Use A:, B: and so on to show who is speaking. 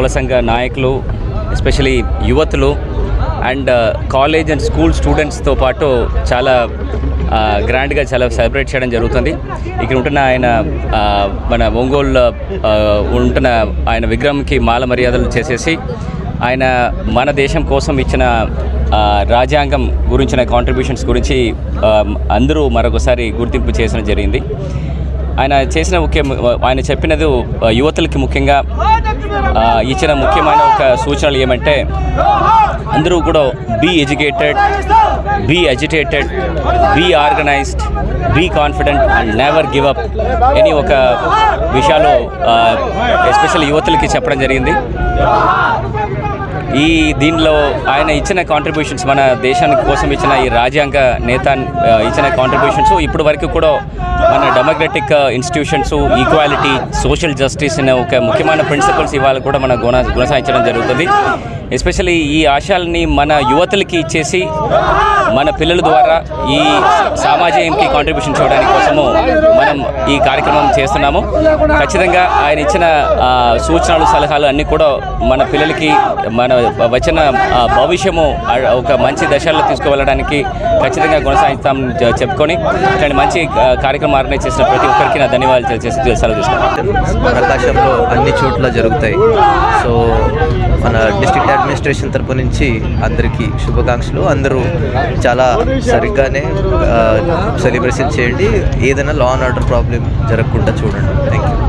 A: కుల సంఘ నాయకులు ఎస్పెషలీ యువతులు అండ్ కాలేజ్ అండ్ స్కూల్ స్టూడెంట్స్తో పాటు చాలా uh, గ్రాండ్గా చాలా సెలబ్రేట్ చేయడం జరుగుతుంది. ఇక్కడ ఉంటున్న ఆయన uh, మన ఒంగోలు uh, ఉంటున్న ఆయన విగ్రహంకి మాల మర్యాదలు చేసేసి ఆయన మన దేశం కోసం ఇచ్చిన రాజ్యాంగం గురించిన కాంట్రిబ్యూషన్స్ గురించి um, అందరూ మరొకసారి గుర్తింపు చేసిన జరిగింది. ఆయన చేసిన ముఖ్య ఆయన చెప్పినది యువతలకి యువతులకి ముఖ్యంగా ఇచ్చిన ముఖ్యమైన ఒక సూచనలు ఏమంటే అందరూ కూడా be educated be ఎడ్యుటేటెడ్ be organised be confident and never give up అని ఒక విషయాలు ఎస్పెషల్ యువతులకి చెప్పడం జరిగింది. ఈ దీనిలో ఆయన ఇచ్చిన కాంట్రిబ్యూషన్స్ మన దేశానికి కోసం ఇచ్చిన ఈ రాజ్యాంగ నేత ఇచ్చిన కాంట్రిబ్యూషన్స్ ఇప్పుడు వరకు కూడా మన democratic institutions equality social justice అనే ఒక ముఖ్యమైన ప్రిన్సిపల్స్ ఇవాళ కూడా మన గుణ కొనసాగించడం జరుగుతుంది. ఎస్పెషల్లీ ఈ ఆశయాల్ని మన యువతులకి ఇచ్చేసి మన పిల్లల ద్వారా ఈ సామాజికంకి కాంట్రిబ్యూషన్ చేయడానికి కోసము మనం ఈ కార్యక్రమం చేస్తున్నాము. ఖచ్చితంగా ఆయన ఇచ్చిన సూచనలు సలహాలు అన్నీ కూడా మన పిల్లలకి మన వచ్చిన భవిష్యము ఒక మంచి దశల్లో తీసుకువెళ్ళడానికి ఖచ్చితంగా కొనసాగిస్తాం చెప్పుకొని ఇట్లాంటి మంచి కార్యక్రమం ఆర్గనైజ్ చేసిన ప్రతి ఒక్కరికి నా ధన్యవాదాలు తెలియజేసి సెలవు తీసుకున్నాను
B: ప్రకాశంలో అన్ని చోట్ల జరుగుతాయి. సో మన డిస్ట్రిక్ట్ అడ్మినిస్ట్రేషన్ తరపు నుంచి అందరికీ శుభాకాంక్షలు. అందరూ చాలా సరిగ్గానే సెలబ్రేషన్ చేయండి. ఏదైనా లా అండ్ ఆర్డర్ ప్రాబ్లం జరగకుండా చూడండి. Thank you